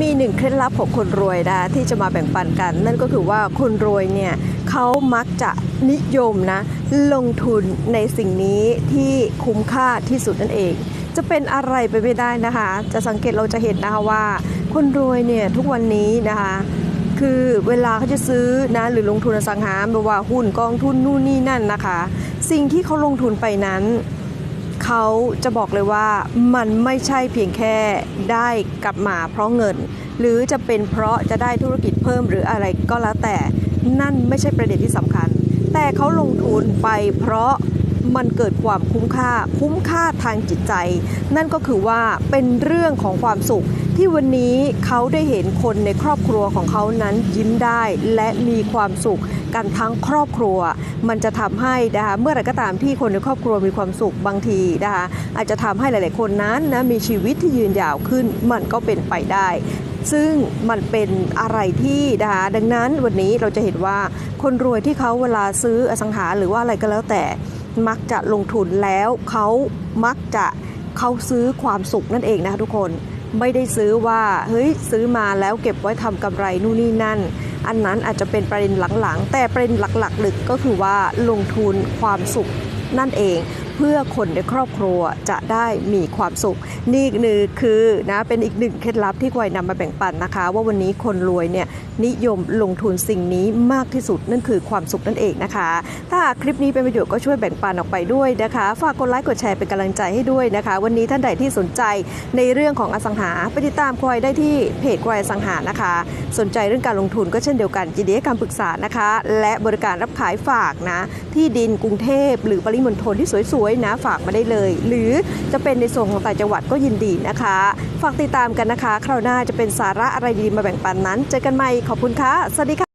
มีหนึ่งเคล็ดลับของคนรวยนะที่จะมาแบ่งปันกัน นั่นก็คือว่าคนรวยเนี่ยเขามักจะนิยมนะลงทุนในสิ่งนี้ที่คุ้มค่าที่สุดนั่นเอง จะเป็นอะไรไปไม่ได้นะคะ จะสังเกตเราจะเห็นนะคะว่า คนรวยเนี่ยทุกวันนี้นะคะคือเวลาเขาจะซื้อนะหรือลงทุนอสังหาไม่ว่าหุ้นกองทุนนู่นนี่นั่นนะคะ สิ่งที่เขาลงทุนไปนั้น เขาจะบอกเลยว่ามันไม่ใช่เพียงแค่ได้กลับมาเพราะเงิน หรือจะเป็นเพราะจะได้ธุรกิจเพิ่มหรืออะไรก็แล้วแต่นั่นไม่ใช่ประเด็นที่สำคัญ แต่เขาลงทุนไปเพราะมันเกิดความคุ้มค่า คุ้มค่าทางจิตใจ นั่นก็คือว่าเป็นเรื่องของความสุข ที่วันนี้เขาได้เห็นคนในครอบครัวของเขานั้นยิ้มได้และมีความสุข กันทั้งครอบครัว มันจะทำให้นะคะเมื่อไรก็ตามที่คนในครอบครัวมีความสุขบางทีนะคะอาจจะทำให้หลาย ๆ คนนั้นนะมีชีวิตที่ยืนยาวขึ้นมันก็เป็นไปได้ซึ่งมันเป็นอะไรที่นะคะดังนั้นวันนี้เราจะเห็นว่าคนรวยที่เขาเวลาซื้ออสังหาหรือว่าอะไรก็แล้วแต่มักจะลงทุนแล้วเขามักจะเขาซื้อความสุขนั่นเองนะคะทุกคนไม่ได้ซื้อว่าเฮ้ยซื้อมาแล้วเก็บไว้ทำกำไรนู่นนี่นั่น อันนั้นอาจจะเป็นประเด็นหลังๆ แต่ประเด็นหลักๆลึกก็คือว่าลงทุนความสุขนั่นเอง พื่อคนในครอบครัวจะได้มีความสุข นี่นึงคือนะเป็นอีกหนึ่งเคล็ดลับที่ควายนำมาแบ่งปันนะคะ ว่าวันนี้คนรวยเนี่ยนิยมลงทุนสิ่งนี้มากที่สุดนั่นคือความสุขนั่นเองนะคะ ถ้าคลิปนี้เป็นประโยชน์ก็ช่วยแบ่งปันออกไปด้วยนะคะ ฝากกดไลค์กดแชร์เป็นกำลังใจให้ด้วยนะคะ วันนี้ท่านใดที่สนใจในเรื่องของอสังหาไปติดตามควายได้ที่เพจควายอสังหานะคะ สนใจเรื่องการลงทุนก็เช่นเดียวกันยินดีให้คำปรึกษานะคะ และบริการรับขายฝากนะที่ดินกรุงเทพหรือปริมณฑลที่สวยๆนะฝากมาได้เลย หรือจะเป็นในส่วนของต่างจังหวัดก็ยินดีนะคะ ฝากติดตามกันนะคะ คราวหน้าจะเป็นสาระอะไรดีมาแบ่งปันนั้น เจอกันใหม่ขอบคุณค่ะ สวัสดีค่ะ